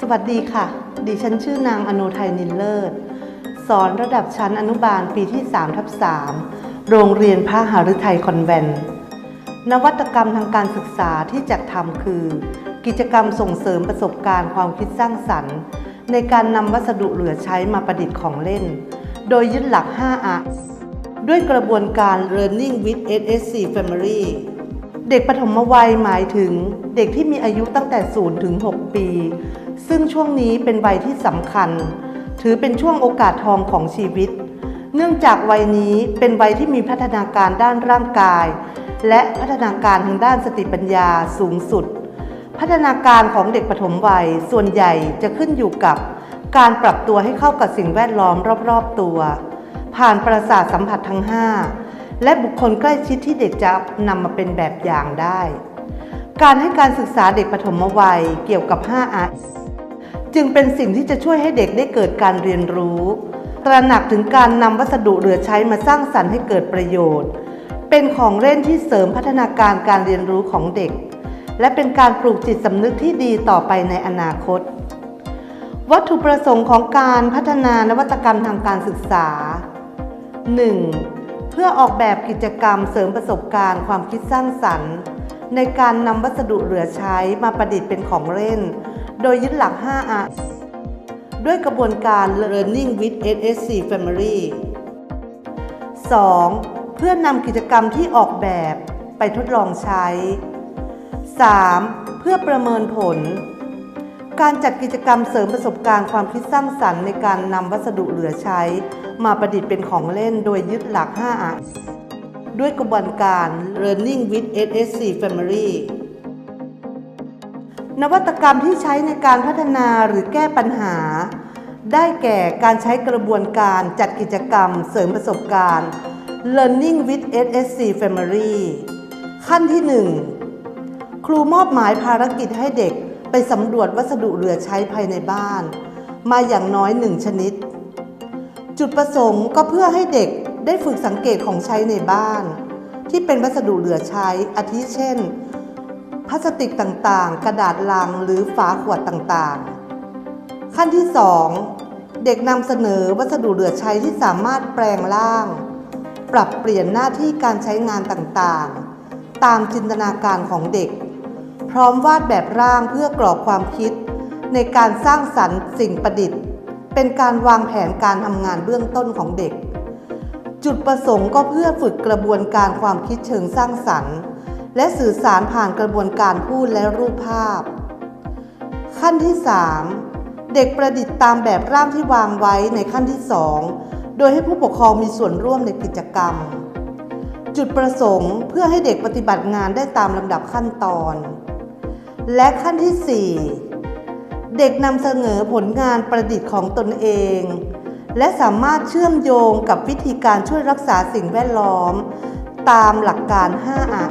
สวัสดีค่ะ ดิฉันชื่อนางอโนไทยนินเลิศ สอนระดับชั้นอนุบาลปีที่3ทับ3โรงเรียนพระหฤทัยคอนแวนต์ นวัตกรรมทางการศึกษาที่จัดทำคือ กิจกรรมส่งเสริมประสบการณ์ความคิดสร้างสรรค์ ในการนำวัสดุเหลือใช้มาประดิษฐ์ของเล่น โดยยึดหลัก5อะด้วยกระบวนการ Learning with SSC Family เด็กปฐมวัยหมายถึงเด็กที่มีอายุตั้งแต่ 0 ถึง 6 ปี ซึ่งช่วงนี้เป็นวัยที่สำคัญ ถือเป็นช่วงโอกาสทองของชีวิต เนื่องจากวัยนี้เป็นวัยที่มีพัฒนาการด้านร่างกาย และพัฒนาการทางด้านสติปัญญาสูงสุด พัฒนาการของเด็กปฐมวัยส่วนใหญ่จะขึ้นอยู่กับการปรับตัวให้เข้ากับสิ่งแวดล้อมรอบๆตัว ผ่านประสาทสัมผัสทั้ง 5 และบุคคลใกล้ชิดที่เด็กจะนำมาเป็นแบบอย่างได้ การให้การศึกษาเด็กปฐมวัยเกี่ยวกับ5อา จึงเป็นสิ่งที่จะช่วยให้เด็กได้เกิดการเรียนรู้ ตระหนักถึงการนำวัสดุเหลือใช้มาสร้างสรรค์ให้เกิดประโยชน์ เป็นของเล่นที่เสริมพัฒนาการการเรียนรู้ของเด็ก และเป็นการปลูกจิตสำนึกที่ดีต่อไปในอนาคต วัตถุประสงค์ของการพัฒนานวัตกรรมทางการศึกษา 1. เพื่อออกแบบกิจกรรมเสริมประสบการณ์ความคิดสร้างสรรค์ ในการนำวัสดุเหลือใช้มาประดิษฐ์เป็นของเล่น โดยยึดหลัก5อะด้วยกระบวนการ Learning with SSC Family 2. เพื่อนำกิจกรรมที่ออกแบบไปทดลองใช้ 3. เพื่อประเมินผล การจัดกิจกรรมเสริมประสบการณ์ความคิดสร้างสรรค์ในการนำวัสดุเหลือใช้ มาประดิษฐ์เป็นของเล่นโดยยึดหลัก5อะด้วยกระบวนการ Learning with SSC Family นวัตกรรมที่ใช้ในการพัฒนาหรือแก้ปัญหา ได้แก่การใช้กระบวนการจัดกิจกรรมเสริมประสบการณ์ Learning with SSC Family ขั้นที่ 1 ครูมอบหมายภารกิจให้เด็กไปสำรวจวัสดุเหลือใช้ภายในบ้าน มาอย่างน้อยหนึ่งชนิด จุดประสงค์ก็เพื่อให้เด็กได้ฝึกสังเกตของใช้ในบ้าน ที่เป็นวัสดุเหลือใช้อาทิเช่น พลาสติกต่างๆ กระดาษลังหรือฝาขวดต่างๆ ขั้นที่ 2 เด็กนำเสนอวัสดุเหลือใช้ที่สามารถแปลงร่าง ปรับเปลี่ยนหน้าที่การใช้งานต่างๆ ตามจินตนาการของเด็ก พร้อมวาดแบบร่างเพื่อกรอบความคิด ในการสร้างสรรค์สิ่งประดิษฐ์ เป็นการวางแผนการทำงานเบื้องต้นของเด็ก จุดประสงค์ก็เพื่อฝึกกระบวนการความคิดเชิงสร้างสรรค์ และสื่อสารผ่านกระบวนการพูดและรูปภาพ ขั้นที่ 3 เด็กประดิษฐ์ตามแบบร่างที่วางไว้ในขั้นที่ 2 โดยให้ผู้ปกครองมีส่วนร่วมในกิจกรรม จุดประสงค์เพื่อให้เด็กปฏิบัติงานได้ตามลำดับขั้นตอน และขั้นที่ 4 เด็กนำเสนอผลงานประดิษฐ์ของตนเองและสามารถเชื่อมโยงกับวิธีการช่วยรักษาสิ่งแวดล้อม ตามหลักการ5อะ